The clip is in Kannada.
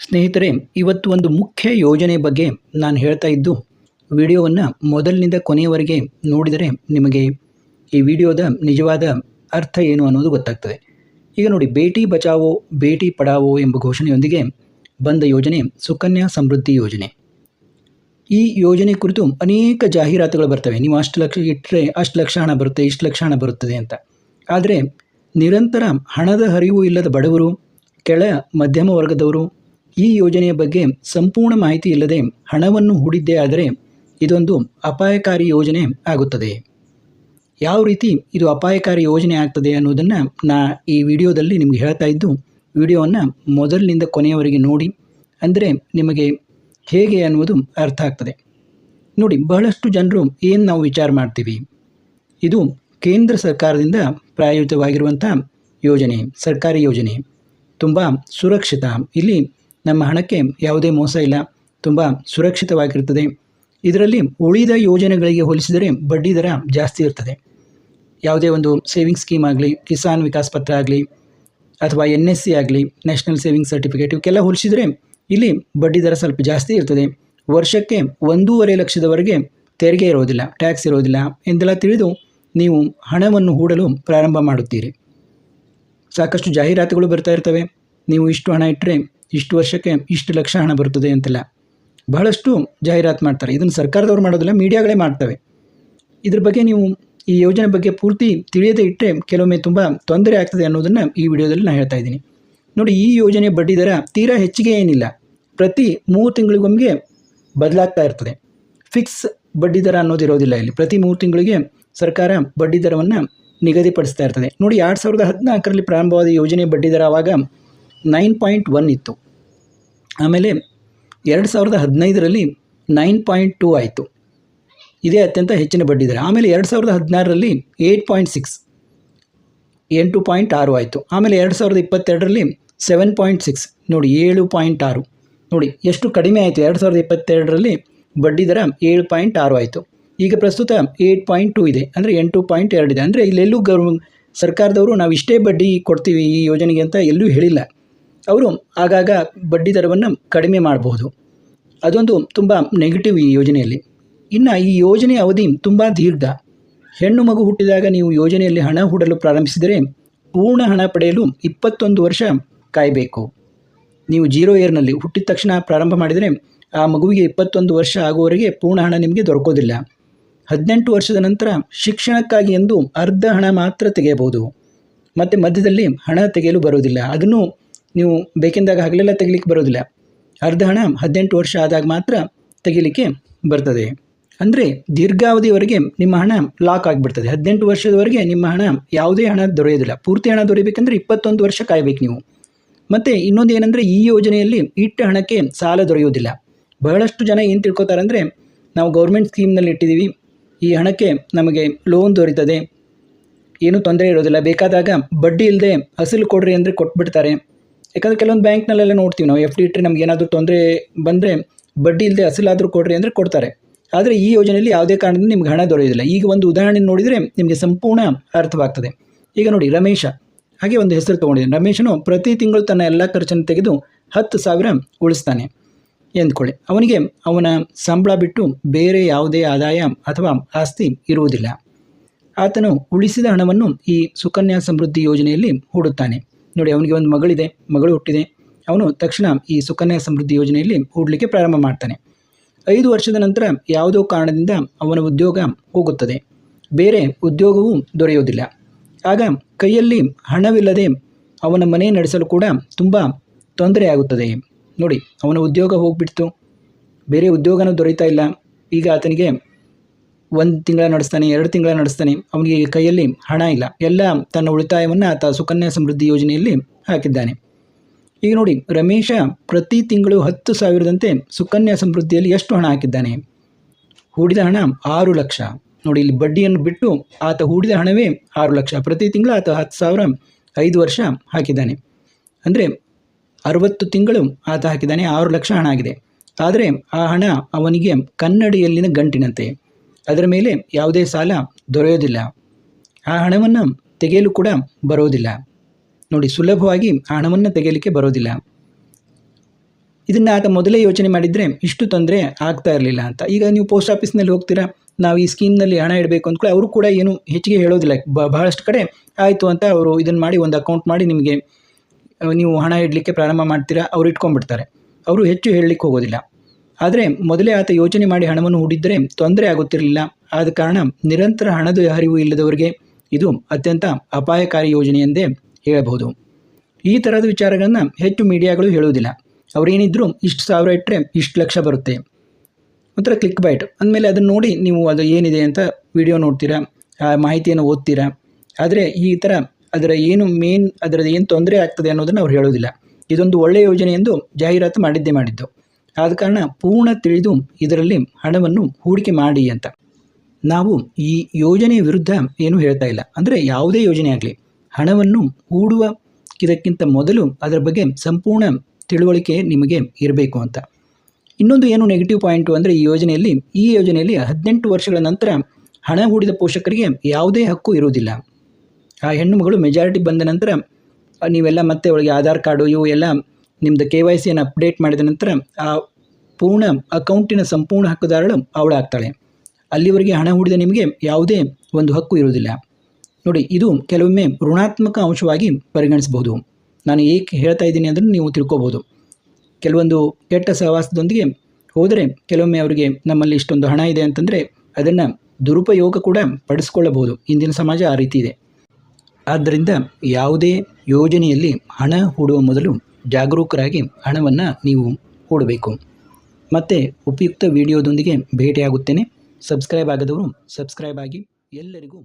ಸ್ನೇಹಿತರೆ, ಇವತ್ತು ಒಂದು ಮುಖ್ಯ ಯೋಜನೆ ಬಗ್ಗೆ ನಾನು ಹೇಳ್ತಾ ಇದ್ದು, ವಿಡಿಯೋವನ್ನು ಮೊದಲಿನಿಂದ ಕೊನೆಯವರೆಗೆ ನೋಡಿದರೆ ನಿಮಗೆ ಈ ವಿಡಿಯೋದ ನಿಜವಾದ ಅರ್ಥ ಏನು ಅನ್ನೋದು ಗೊತ್ತಾಗ್ತದೆ. ಈಗ ನೋಡಿ, ಬೇಟಿ ಬಚಾವೋ, ಬೇಟಿ ಪಡಾವೋ ಎಂಬ ಘೋಷಣೆಯೊಂದಿಗೆ ಬಂದ ಯೋಜನೆ ಸುಕನ್ಯಾ ಸಮೃದ್ಧಿ ಯೋಜನೆ. ಈ ಯೋಜನೆ ಕುರಿತು ಅನೇಕ ಜಾಹೀರಾತುಗಳು ಬರ್ತವೆ. ನೀವು ಅಷ್ಟು ಲಕ್ಷ ಇಟ್ಟರೆ ಅಷ್ಟು ಲಕ್ಷ ಹಣ ಬರುತ್ತೆ, ಇಷ್ಟು ಲಕ್ಷ ಹಣ ಬರುತ್ತದೆ ಅಂತ. ಆದರೆ ನಿರಂತರ ಹಣದ ಹರಿವು ಇಲ್ಲದ ಬಡವರು, ಕೆಳ ಮಧ್ಯಮ ವರ್ಗದವರು ಈ ಯೋಜನೆಯ ಬಗ್ಗೆ ಸಂಪೂರ್ಣ ಮಾಹಿತಿ ಇಲ್ಲದೆ ಹಣವನ್ನು ಹೂಡಿದ್ದೇ ಆದರೆ ಇದೊಂದು ಅಪಾಯಕಾರಿ ಯೋಜನೆ ಆಗುತ್ತದೆ. ಯಾವ ರೀತಿ ಇದು ಅಪಾಯಕಾರಿ ಯೋಜನೆ ಆಗ್ತದೆ ಅನ್ನೋದನ್ನು ನಾ ಈ ವಿಡಿಯೋದಲ್ಲಿ ನಿಮಗೆ ಹೇಳ್ತಾ ಇದ್ದು, ವಿಡಿಯೋವನ್ನು ಮೊದಲಿನಿಂದ ಕೊನೆಯವರೆಗೆ ನೋಡಿ, ಅಂದರೆ ನಿಮಗೆ ಹೇಗೆ ಅನ್ನುವುದು ಅರ್ಥ ಆಗ್ತದೆ. ನೋಡಿ, ಬಹಳಷ್ಟು ಜನರು ಏನು ನಾವು ವಿಚಾರ ಮಾಡ್ತೀವಿ? ಇದು ಕೇಂದ್ರ ಸರ್ಕಾರದಿಂದ ಪ್ರಾಯೋಜಿತವಾಗಿರುವಂಥ ಯೋಜನೆ, ಸರ್ಕಾರಿ ಯೋಜನೆ. ತುಂಬ ಸುರಕ್ಷಿತ. ಇಲ್ಲಿ ನಮ್ಮ ಹಣಕ್ಕೆ ಯಾವುದೇ ಮೋಸ ಇಲ್ಲ, ತುಂಬ ಸುರಕ್ಷಿತವಾಗಿರ್ತದೆ ಇದರಲ್ಲಿ ಉಳಿದ ಯೋಜನೆಗಳಿಗೆ ಹೋಲಿಸಿದರೆ ಬಡ್ಡಿ ದರ ಜಾಸ್ತಿ ಇರ್ತದೆ. ಯಾವುದೇ ಒಂದು ಸೇವಿಂಗ್ ಸ್ಕೀಮ್ ಆಗಲಿ, ಕಿಸಾನ್ ವಿಕಾಸ್ ಪತ್ರ ಆಗಲಿ, ಅಥವಾ ಎನ್ ಎಸ್ ಸಿ ಆಗಲಿ ನ್ಯಾಷನಲ್ ಸೇವಿಂಗ್ ಸರ್ಟಿಫಿಕೇಟ್ ಇವಕ್ಕೆಲ್ಲ ಹೋಲಿಸಿದರೆ ಇಲ್ಲಿ ಬಡ್ಡಿ ದರ ಸ್ವಲ್ಪ ಜಾಸ್ತಿ ಇರ್ತದೆ. ವರ್ಷಕ್ಕೆ ಒಂದೂವರೆ ಲಕ್ಷದವರೆಗೆ ತೆರಿಗೆ ಇರೋದಿಲ್ಲ ಟ್ಯಾಕ್ಸ್ ಇರೋದಿಲ್ಲ ಎಂದೆಲ್ಲ ತಿಳಿದು ನೀವು ಹಣವನ್ನು ಹೂಡಲು ಪ್ರಾರಂಭ ಮಾಡುತ್ತೀರಿ. ಸಾಕಷ್ಟು ಜಾಹೀರಾತುಗಳು ಬರ್ತಾ ಇರ್ತವೆ. ನೀವು ಇಷ್ಟು ಹಣ ಇಟ್ಟರೆ ಇಷ್ಟು ವರ್ಷಕ್ಕೆ ಇಷ್ಟು ಲಕ್ಷ ಹಣ ಬರ್ತದೆ ಅಂತೆಲ್ಲ ಬಹಳಷ್ಟು ಜಾಹೀರಾತು ಮಾಡ್ತಾರೆ. ಇದನ್ನು ಸರ್ಕಾರದವ್ರು ಮಾಡೋದಿಲ್ಲ, ಮೀಡಿಯಾಗಳೇ ಮಾಡ್ತವೆ. ಇದ್ರ ಬಗ್ಗೆ ನೀವು ಈ ಯೋಜನೆ ಬಗ್ಗೆ ಪೂರ್ತಿ ತಿಳಿಯದೆ ಇಟ್ಟರೆ ಕೆಲವೊಮ್ಮೆ ತುಂಬ ತೊಂದರೆ ಆಗ್ತದೆ ಅನ್ನೋದನ್ನು ಈ ವಿಡಿಯೋದಲ್ಲಿ ನಾನು ಹೇಳ್ತಾ ಇದ್ದೀನಿ. ನೋಡಿ, ಈ ಯೋಜನೆ ಬಡ್ಡಿ ದರ ತೀರಾ ಹೆಚ್ಚಿಗೆ ಏನಿಲ್ಲ. ಪ್ರತಿ ಮೂರು ತಿಂಗಳಿಗೊಮ್ಮೆಗೆ ಬದಲಾಗ್ತಾ ಇರ್ತದೆ. ಫಿಕ್ಸ್ ಬಡ್ಡಿ ದರ ಅನ್ನೋದು ಇರೋದಿಲ್ಲ ಇಲ್ಲಿ. ಪ್ರತಿ ಮೂರು ತಿಂಗಳಿಗೆ ಸರ್ಕಾರ ಬಡ್ಡಿ ದರವನ್ನು ನಿಗದಿಪಡಿಸ್ತಾ ಇರ್ತದೆ. ನೋಡಿ, ಎರಡು ಸಾವಿರದ ಹದಿನಾಲ್ಕರಲ್ಲಿ ಪ್ರಾರಂಭವಾದ ಯೋಜನೆ ಬಡ್ಡಿ ದರ ಆವಾಗ ನೈನ್ ಪಾಯಿಂಟ್ ಒನ್ ಇತ್ತು. ಆಮೇಲೆ ಎರಡು ಸಾವಿರದ ಹದಿನೈದರಲ್ಲಿ ನೈನ್ ಪಾಯಿಂಟ್ ಟೂ ಆಯಿತು. ಇದೇ ಅತ್ಯಂತ ಹೆಚ್ಚಿನ ಬಡ್ಡಿ ದರ. ಆಮೇಲೆ ಎರಡು ಸಾವಿರದ ಹದಿನಾರರಲ್ಲಿ ಏಯ್ಟ್ ಪಾಯಿಂಟ್ ಸಿಕ್ಸ್, ಎಂಟು ಪಾಯಿಂಟ್ ಆರು ಆಯಿತು. ಆಮೇಲೆ ಎರಡು ಸಾವಿರದ ಇಪ್ಪತ್ತೆರಡರಲ್ಲಿ ಸೆವೆನ್ ಪಾಯಿಂಟ್ ಸಿಕ್ಸ್, ನೋಡಿ ಏಳು ಪಾಯಿಂಟ್ ಆರು. ನೋಡಿ, ಎಷ್ಟು ಕಡಿಮೆ ಆಯಿತು? ಎರಡು ಸಾವಿರದ ಇಪ್ಪತ್ತೆರಡರಲ್ಲಿ ಬಡ್ಡಿ ದರ ಏಳು ಪಾಯಿಂಟ್ ಆರು ಆಯಿತು. ಈಗ ಪ್ರಸ್ತುತ ಏಯ್ಟ್ ಪಾಯಿಂಟ್ ಟೂ ಇದೆ, ಅಂದರೆ ಎಂಟು ಪಾಯಿಂಟ್ ಎರಡು ಇದೆ. ಅಂದರೆ ಇಲ್ಲೆಲ್ಲೂ ಗೌರ್ ಸರ್ಕಾರದವರು ನಾವು ಇಷ್ಟೇ ಬಡ್ಡಿ ಕೊಡ್ತೀವಿ ಈ ಯೋಜನೆಗೆ ಅಂತ ಎಲ್ಲೂ ಹೇಳಿಲ್ಲ. ಅವರು ಆಗಾಗ ಬಡ್ಡಿ ದರವನ್ನು ಕಡಿಮೆ ಮಾಡಬಹುದು. ಅದೊಂದು ತುಂಬ ನೆಗೆಟಿವ್ ಈ ಯೋಜನೆಯಲ್ಲಿ. ಇನ್ನು ಈ ಯೋಜನೆಯ ಅವಧಿ ತುಂಬ ದೀರ್ಘ. ಹೆಣ್ಣು ಮಗು ಹುಟ್ಟಿದಾಗ ನೀವು ಯೋಜನೆಯಲ್ಲಿ ಹಣ ಹೂಡಲು ಪ್ರಾರಂಭಿಸಿದರೆ ಪೂರ್ಣ ಹಣ ಪಡೆಯಲು ಇಪ್ಪತ್ತೊಂದು ವರ್ಷ ಕಾಯಬೇಕು. ನೀವು ಜೀರೋ ಇಯರ್ನಲ್ಲಿ ಹುಟ್ಟಿದ ತಕ್ಷಣ ಪ್ರಾರಂಭ ಮಾಡಿದರೆ ಆ ಮಗುವಿಗೆ ಇಪ್ಪತ್ತೊಂದು ವರ್ಷ ಆಗುವವರೆಗೆ ಪೂರ್ಣ ಹಣ ನಿಮಗೆ ದೊರಕೋದಿಲ್ಲ. ಹದಿನೆಂಟು ವರ್ಷದ ನಂತರ ಶಿಕ್ಷಣಕ್ಕಾಗಿ ಎಂದು ಅರ್ಧ ಹಣ ಮಾತ್ರ ತೆಗೆಯಬಹುದು. ಮತ್ತು ಮಧ್ಯದಲ್ಲಿ ಹಣ ತೆಗೆಯಲು ಬರೋದಿಲ್ಲ ಅದನ್ನು ನೀವು ಬೇಕೆಂದಾಗ ಹಗಲೆಲ್ಲ ತೆಗಿಲಿಕ್ಕೆ ಬರೋದಿಲ್ಲ ಅರ್ಧ ಹಣ ಹದಿನೆಂಟು ವರ್ಷ ಆದಾಗ ಮಾತ್ರ ತೆಗಿಲಿಕ್ಕೆ ಬರ್ತದೆ. ಅಂದರೆ ದೀರ್ಘಾವಧಿಯವರೆಗೆ ನಿಮ್ಮ ಹಣ ಲಾಕ್ ಆಗಿಬಿಡ್ತದೆ. ಹದಿನೆಂಟು ವರ್ಷದವರೆಗೆ ನಿಮ್ಮ ಹಣ ಯಾವುದೇ ಹಣ ದೊರೆಯೋದಿಲ್ಲ ಪೂರ್ತಿ ಹಣ ದೊರೆಯಬೇಕಂದ್ರೆ ಇಪ್ಪತ್ತೊಂದು ವರ್ಷ ಕಾಯಬೇಕು ನೀವು. ಮತ್ತು ಇನ್ನೊಂದು ಏನಂದರೆ ಈ ಯೋಜನೆಯಲ್ಲಿ ಇಟ್ಟ ಹಣಕ್ಕೆ ಸಾಲ ದೊರೆಯೋದಿಲ್ಲ ಬಹಳಷ್ಟು ಜನ ಏನು ತಿಳ್ಕೊತಾರೆ ಅಂದರೆ ನಾವು ಗೌರ್ಮೆಂಟ್ ಸ್ಕೀಮ್ನಲ್ಲಿ ಇಟ್ಟಿದ್ದೀವಿ. ಈ ಹಣಕ್ಕೆ ನಮಗೆ ಲೋನ್ ದೊರೀತದೆ. ಏನೂ ತೊಂದರೆ ಇರೋದಿಲ್ಲ ಬೇಕಾದಾಗ ಬಡ್ಡಿ ಇಲ್ಲದೆ ಅಸಲು ಕೊಡ್ರಿ ಅಂದರೆ ಕೊಟ್ಬಿಡ್ತಾರೆ. ಯಾಕಂದರೆ ಕೆಲವೊಂದು ಬ್ಯಾಂಕ್ನಲ್ಲೆಲ್ಲ ನೋಡ್ತೀವಿ ನಾವು ಎಫ್ ಡಿ ಇಟ್ಟರೆ ನಮ್ಗೆ ಏನಾದರೂ ತೊಂದರೆ ಬಂದರೆ ಬಡ್ಡಿ ಇಲ್ಲದೆ ಅಸಲಾದರೂ ಕೊಡ್ರಿ ಅಂದರೆ ಕೊಡ್ತಾರೆ. ಆದರೆ ಈ ಯೋಜನೆಯಲ್ಲಿ ಯಾವುದೇ ಕಾರಣದಿಂದ ನಿಮ್ಗೆ ಹಣ ದೊರೆಯೋದಿಲ್ಲ. ಈಗ ಒಂದು ಉದಾಹರಣೆ ನೋಡಿದರೆ ನಿಮಗೆ ಸಂಪೂರ್ಣ ಅರ್ಥವಾಗ್ತದೆ. ಈಗ ನೋಡಿ ರಮೇಶ, ಹಾಗೆ ಒಂದು ಹೆಸರು ತೊಗೊಂಡಿದ್ದಾನೆ. ರಮೇಶನು ಪ್ರತಿ ತಿಂಗಳು ತನ್ನ ಎಲ್ಲ ಖರ್ಚನ್ನು ತೆಗೆದು ಹತ್ತು ಸಾವಿರ ಉಳಿಸ್ತಾನೆ ಎಂದ್ಕೊಳ್ಳಿ. ಅವನಿಗೆ ಅವನ ಸಂಬಳ ಬಿಟ್ಟು ಬೇರೆ ಯಾವುದೇ ಆದಾಯ ಅಥವಾ ಆಸ್ತಿ ಇರುವುದಿಲ್ಲ. ಆತನು ಉಳಿಸಿದ ಹಣವನ್ನು ಈ ಸುಕನ್ಯಾ ಸಮೃದ್ಧಿ ಯೋಜನೆಯಲ್ಲಿ ಹೂಡುತ್ತಾನೆ. ನೋಡಿ, ಅವನಿಗೆ ಒಂದು ಮಗಳಿದೆ, ಮಗಳು ಹುಟ್ಟಿದೆ. ಅವನು ತಕ್ಷಣ ಈ ಸುಕನ್ಯಾ ಸಮೃದ್ಧಿ ಯೋಜನೆಯಲ್ಲಿ ಹೂಡಲಿಕ್ಕೆ ಪ್ರಾರಂಭ ಮಾಡ್ತಾನೆ. ಐದು ವರ್ಷದ ನಂತರ ಯಾವುದೋ ಕಾರಣದಿಂದ ಅವನ ಉದ್ಯೋಗ ಹೋಗುತ್ತದೆ. ಬೇರೆ ಉದ್ಯೋಗವೂ ದೊರೆಯೋದಿಲ್ಲ ಆಗ ಕೈಯಲ್ಲಿ ಹಣವಿಲ್ಲದೆ ಅವನ ಮನೆ ನಡೆಸಲು ಕೂಡ ತುಂಬ ತೊಂದರೆ ಆಗುತ್ತದೆ. ನೋಡಿ, ಅವನ ಉದ್ಯೋಗ ಹೋಗ್ಬಿಡ್ತು. ಬೇರೆ ಉದ್ಯೋಗನೂ ದೊರೀತಾ ಇಲ್ಲ. ಈಗ ಆತನಿಗೆ ಒಂದು ತಿಂಗಳ ನಡೆಸ್ತಾನೆ, ಎರಡು ತಿಂಗಳ ನಡೆಸ್ತಾನೆ, ಅವನಿಗೆ ಕೈಯಲ್ಲಿ ಹಣ ಇಲ್ಲ. ಎಲ್ಲ ತನ್ನ ಉಳಿತಾಯವನ್ನು ಆತ ಸುಕನ್ಯಾ ಸಮೃದ್ಧಿ ಯೋಜನೆಯಲ್ಲಿ ಹಾಕಿದ್ದಾನೆ. ಈಗ ನೋಡಿ, ರಮೇಶ ಪ್ರತಿ ತಿಂಗಳು ಹತ್ತು ಸಾವಿರದಂತೆ ಸುಕನ್ಯಾ ಸಮೃದ್ಧಿಯಲ್ಲಿ ಎಷ್ಟು ಹಣ ಹಾಕಿದ್ದಾನೆ? ಹೂಡಿದ ಹಣ ಆರು ಲಕ್ಷ. ನೋಡಿ, ಇಲ್ಲಿ ಬಡ್ಡಿಯನ್ನು ಬಿಟ್ಟು ಆತ ಹೂಡಿದ ಹಣವೇ ಆರು ಲಕ್ಷ. ಪ್ರತಿ ತಿಂಗಳು ಆತ ಹತ್ತು ಸಾವಿರ ಐದು ವರ್ಷ ಹಾಕಿದ್ದಾನೆ. ಅಂದರೆ ಅರವತ್ತು ತಿಂಗಳು ಆತ ಹಾಕಿದ್ದಾನೆ, ಆರು ಲಕ್ಷ ಹಣ ಆಗಿದೆ. ಆದರೆ ಆ ಹಣ ಅವನಿಗೆ ಕನ್ನಡಿಯಲ್ಲಿನ ಗಂಟಿನಂತೆ. ಅದರ ಮೇಲೆ ಯಾವುದೇ ಸಾಲ ದೊರೆಯೋದಿಲ್ಲ. ಆ ಹಣವನ್ನು ತೆಗೆಯಲು ಕೂಡ ಬರೋದಿಲ್ಲ ನೋಡಿ, ಸುಲಭವಾಗಿ ಆ ಹಣವನ್ನು ತೆಗೆಯಲಿಕ್ಕೆ ಬರೋದಿಲ್ಲ ಇದನ್ನು ಆತ ಮೊದಲೇ ಯೋಚನೆ ಮಾಡಿದರೆ ಇಷ್ಟು ತೊಂದರೆ ಆಗ್ತಾ ಇರಲಿಲ್ಲ ಅಂತ. ಈಗ ನೀವು ಪೋಸ್ಟ್ ಆಫೀಸ್ನಲ್ಲಿ ಹೋಗ್ತೀರಾ? ನಾವು ಈ ಸ್ಕೀಮ್ನಲ್ಲಿ ಹಣ ಇಡಬೇಕು ಅಂದ್ಕೊಳ್ಳಿ ಅವರು ಕೂಡ ಏನು ಹೆಚ್ಚಿಗೆ ಹೇಳೋದಿಲ್ಲ. ಬಹಳಷ್ಟು ಕಡೆ ಆಯಿತು ಅಂತ ಅವರು ಇದನ್ನು ಮಾಡಿ ಒಂದು ಅಕೌಂಟ್ ಮಾಡಿ ನಿಮಗೆ ನೀವು ಹಣ ಇಡಲಿಕ್ಕೆ ಪ್ರಾರಂಭ ಮಾಡ್ತೀರಾ? ಅವರು ಇಟ್ಕೊಂಡ್ಬಿಡ್ತಾರೆ. ಅವರು ಹೆಚ್ಚು ಹೇಳಲಿಕ್ಕೆ ಹೋಗೋದಿಲ್ಲ. ಆದರೆ ಮೊದಲೇ ಆತ ಯೋಚನೆ ಮಾಡಿ ಹಣವನ್ನು ಹೂಡಿದ್ದರೆ ತೊಂದರೆ ಆಗುತ್ತಿರಲಿಲ್ಲ. ಆದ ಕಾರಣ ನಿರಂತರ ಹಣದ ಹರಿವು ಇಲ್ಲದವರಿಗೆ ಇದು ಅತ್ಯಂತ ಅಪಾಯಕಾರಿ ಯೋಜನೆ ಎಂದೇ ಹೇಳಬಹುದು. ಈ ಥರದ ವಿಚಾರಗಳನ್ನು ಹೆಚ್ಚು ಮೀಡಿಯಾಗಳು ಹೇಳುವುದಿಲ್ಲ. ಅವರೇನಿದ್ದರೂ ಇಷ್ಟು ಸಾವಿರ ಇಟ್ಟರೆ ಇಷ್ಟು ಲಕ್ಷ ಬರುತ್ತೆ. ಒಂಥರ ಕ್ಲಿಕ್ ಬೈಟ್ ಅಂದಮೇಲೆ ಅದನ್ನು ನೋಡಿ ನೀವು ಅದು ಏನಿದೆ ಅಂತ ವಿಡಿಯೋ ನೋಡ್ತೀರಾ, ಆ ಮಾಹಿತಿಯನ್ನು ಓದ್ತೀರಾ. ಆದರೆ ಈ ಥರ ಅದರ ಏನು ಮೇನ್ ಅದರದ್ದು ಏನು ತೊಂದರೆ ಆಗ್ತದೆ ಅನ್ನೋದನ್ನು ಅವ್ರು ಹೇಳೋದಿಲ್ಲ ಇದೊಂದು ಒಳ್ಳೆಯ ಯೋಜನೆ ಎಂದು ಜಾಹೀರಾತು ಮಾಡಿದ್ದೇ ಮಾಡಿದ್ದು. ಆದ ಕಾರಣ ಪೂರ್ಣ ತಿಳಿದು ಇದರಲ್ಲಿ ಹಣವನ್ನು ಹೂಡಿಕೆ ಮಾಡಿ ಅಂತ. ನಾವು ಈ ಯೋಜನೆಯ ವಿರುದ್ಧ ಏನು ಹೇಳ್ತಾ ಇಲ್ಲ. ಅಂದರೆ ಯಾವುದೇ ಯೋಜನೆ ಆಗಲಿ, ಹಣವನ್ನು ಹೂಡುವ ಇದಕ್ಕಿಂತ ಮೊದಲು ಅದರ ಬಗ್ಗೆ ಸಂಪೂರ್ಣ ತಿಳುವಳಿಕೆ ನಿಮಗೆ ಇರಬೇಕು ಅಂತ. ಇನ್ನೊಂದು ಏನು ನೆಗೆಟಿವ್ ಪಾಯಿಂಟು ಅಂದರೆ ಈ ಯೋಜನೆಯಲ್ಲಿ ಈ ಯೋಜನೆಯಲ್ಲಿ ಹದಿನೆಂಟು ವರ್ಷಗಳ ನಂತರ ಹಣ ಹೂಡಿದ ಪೋಷಕರಿಗೆ ಯಾವುದೇ ಹಕ್ಕು ಇರುವುದಿಲ್ಲ. ಆ ಹೆಣ್ಣು ಮಗಳು ಮೆಜಾರಿಟಿ ಬಂದ ನಂತರ ನೀವೆಲ್ಲ ಮತ್ತೆ ಅವಳಿಗೆ ಆಧಾರ್ ಕಾರ್ಡು, ಇವು ಎಲ್ಲ ನಿಮ್ಮದು ಕೆ ವೈ ಸಿಯನ್ನು ಅಪ್ಡೇಟ್ ಮಾಡಿದ ನಂತರ ಆ ಪೂರ್ಣ ಅಕೌಂಟಿನ ಸಂಪೂರ್ಣ ಹಕ್ಕುದಾರಳು ಅವಳಾಗ್ತಾಳೆ ಅಲ್ಲಿವರೆಗೆ ಹಣ ಹೂಡಿದ ನಿಮಗೆ ಯಾವುದೇ ಒಂದು ಹಕ್ಕು ಇರುವುದಿಲ್ಲ. ನೋಡಿ, ಇದು ಕೆಲವೊಮ್ಮೆ ಋಣಾತ್ಮಕ ಅಂಶವಾಗಿ ಪರಿಗಣಿಸಬಹುದು. ನಾನು ಏಕೆ ಹೇಳ್ತಾ ಇದ್ದೀನಿ ಅದನ್ನು ನೀವು ತಿಳ್ಕೋಬೋದು ಕೆಲವೊಂದು ಕೆಟ್ಟ ಸಹವಾಸದೊಂದಿಗೆ ಹೋದರೆ ಕೆಲವೊಮ್ಮೆ ಅವರಿಗೆ ನಮ್ಮಲ್ಲಿ ಇಷ್ಟೊಂದು ಹಣ ಇದೆ ಅಂತಂದರೆ ಅದನ್ನು ದುರುಪಯೋಗ ಕೂಡ ಪಡಿಸ್ಕೊಳ್ಳಬಹುದು. ಇಂದಿನ ಸಮಾಜ ಆ ರೀತಿ ಇದೆ. ಆದ್ದರಿಂದ ಯಾವುದೇ ಯೋಜನೆಯಲ್ಲಿ ಹಣ ಹೂಡುವ ಮೊದಲು ಜಾಗರೂಕರಾಗಿ ಹಣವನ್ನು ನೀವು ಹೂಡಬೇಕು. ಮತ್ತು ಉಪಯುಕ್ತ ವಿಡಿಯೋದೊಂದಿಗೆ ಭೇಟಿಯಾಗುತ್ತೇನೆ. ಸಬ್ಸ್ಕ್ರೈಬ್ ಆಗದವರು ಸಬ್ಸ್ಕ್ರೈಬ್ ಆಗಿ ಎಲ್ಲರಿಗೂ